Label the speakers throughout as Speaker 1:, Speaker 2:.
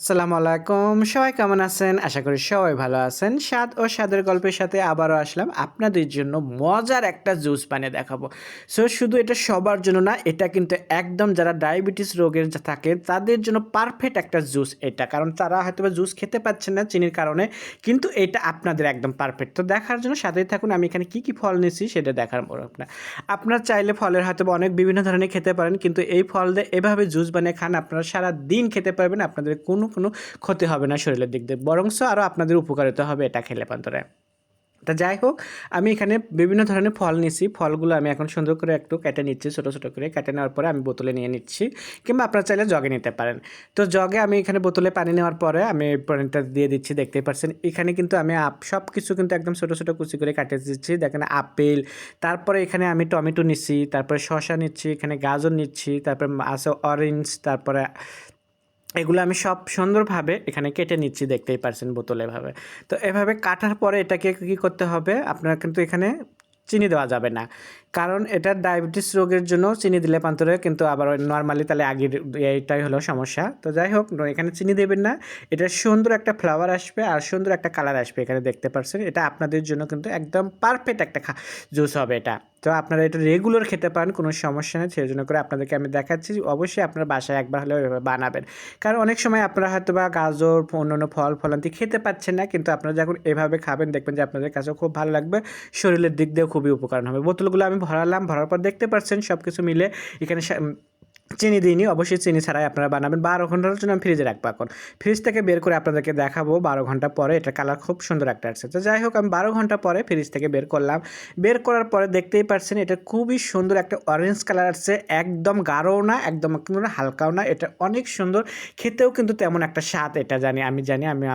Speaker 1: আসসালামু আলাইকুম। সবাই কেমন আছেন? আশা করি সবাই ভালো আছেন। স্বাদ ও স্বাদের গল্পের সাথে আবারও আসলাম আপনাদের জন্য মজার একটা জুস বানিয়ে দেখাবো। সো, শুধু এটা সবার জন্য না, এটা কিন্তু একদম যারা ডায়াবেটিস রোগের থাকে, তাদের জন্য পারফেক্ট একটা জুস এটা। কারণ তারা হয়তো জুস খেতে পাচ্ছেন না চিনির কারণে, কিন্তু এটা আপনাদের একদম পারফেক্ট তো দেখার জন্য সাথেই থাকুন, আমি এখানে কী কী ফল নিয়েছি সেটা দেখার পর আপনার। আপনার চাইলে ফলের হয়তো অনেক বিভিন্ন ধরনের খেতে পারেন, কিন্তু এই ফল দিয়ে এভাবে জুস বানিয়ে খান, আপনারা সারা দিন খেতে পারবেন, আপনাদের কোনো ক্ষতি হবে না শরীরের দিক দিয়ে। বরংস আরও আপনাদের উপকারিতা হবে এটা খেলে পান্তরে। তা যাই হোক, আমি এখানে বিভিন্ন ধরনের ফল নিচ্ছি ফলগুলো আমি এখন সুন্দর করে একটু কেটে নিচ্ছি, ছোটো ছোটো করে। কেটে নেওয়ার পরে আমি বোতলে নিয়ে নিচ্ছি কিংবা আপনারা চাইলে জগে নিতে পারেন। তো জগে আমি এখানে বোতলে পানি নেওয়ার পরে আমি পানিটা দিয়ে দিচ্ছি, দেখতেই পাচ্ছেন এখানে কিন্তু আমি আপ সব কিছু কিন্তু একদম ছোটো ছোটো কুচি করে কাটে দিচ্ছি। দেখেন আপেল, তারপরে এখানে আমি টমেটো নিচ্ছি, তারপরে শসা নিচ্ছি, এখানে গাজর নিচ্ছি, তারপরে আছে অরেঞ্জ, তারপরে এগুলো আমি সব সুন্দরভাবে এখানে কেটে নিচ্ছি, দেখতেই পারছেন বোতলে এভাবে। তো এভাবে কাটার পরে এটাকে কী করতে হবে? আপনার কিন্তু এখানে চিনি দেওয়া যাবে না। কারণ এটা ডায়াবেটিস রোগের জন্য চিনি দিলে পান্তরে কিন্তু আবার নর্মালি তাহলে আগের এইটাই হলো সমস্যা। তো যাই হোক এখানে চিনি দেবেন না। এটা সুন্দর একটা ফ্লাওয়ার আসবে আর সুন্দর একটা কালার আসবে এখানে দেখতে পাচ্ছেন এটা আপনাদের জন্য কিন্তু একদম পারফেক্ট একটা জুস হবে এটা। তো আপনারা এটা রেগুলার খেতে পারেন, কোনো সমস্যা নেই। সেই জন্য করে আপনাদেরকে আমি দেখাচ্ছি অবশ্যই আপনার বাসায় একবার হলেও এভাবে বানাবেন। কারণ অনেক সময় আপনারা হয়তো বা গাজর, অন্যান্য ফল, ফলান্তি খেতে পাচ্ছেন না, কিন্তু আপনারা যখন এভাবে খাবেন, দেখবেন যে আপনাদের কাছেও খুব ভালো লাগবে। শরীরের দিক দিয়েও খুবই উপকার হবে। বোতলগুলো আমি ভরালাম, ভরার পর দেখতে পাচ্ছেন সব কিছু মিলে এখানে চিনি দিইনি, অবশ্যই চিনি ছাড়াই আপনারা বানাবেন। বারো ঘণ্টার জন্য আমি ফ্রিজে রাখব এখন। ফ্রিজ থেকে বের করে আপনাদেরকে দেখাবো বারো ঘণ্টা পরে এটা কালার খুব সুন্দর একটা আসছে। তো যাই হোক, আমি বারো ঘণ্টা পরে ফ্রিজ থেকে বের করলাম। বের করার পরে দেখতেই পাচ্ছেন, এটা খুবই সুন্দর একটা অরেঞ্জ কালার আসছে। একদম গাঢ়ও না, একদম হালকাও না। এটা অনেক সুন্দর। খেতেও কিন্তু তেমন একটা স্বাদ, এটা জানি, আমি জানি, আমি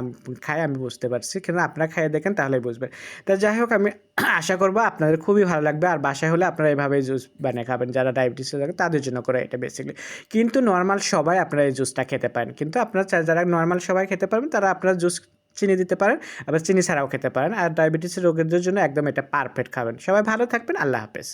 Speaker 1: খাই, আমি বুঝতে পারছি। কিন্তু আপনারা খাইয়ে দেখেন, তাহলেই বুঝবেন। তা যাই হোক, আমি আশা করব আপনাদের খুবই ভালো লাগবে। আর বাসায় হলে আপনারা এভাবেই জুস বানিয়ে খাবেন। যারা ডায়াবেটিস থাকে তাদের জন্য করে এটা বেসিকলি কিন্তু নর্মাল সবাই আপনারা এই জুসটা খেতে পারেন। কিন্তু আপনার যারা নর্মাল সবাই খেতে পারবেন, তারা আপনার জুস চিনি দিতে পারেন, আবার চিনি ছাড়াও খেতে পারেন। আর ডায়াবেটিসের রোগীদের জন্য একদম এটা পারফেক্ট খাবেন। সবাই ভালো থাকবেন, আল্লাহ হাফেজ।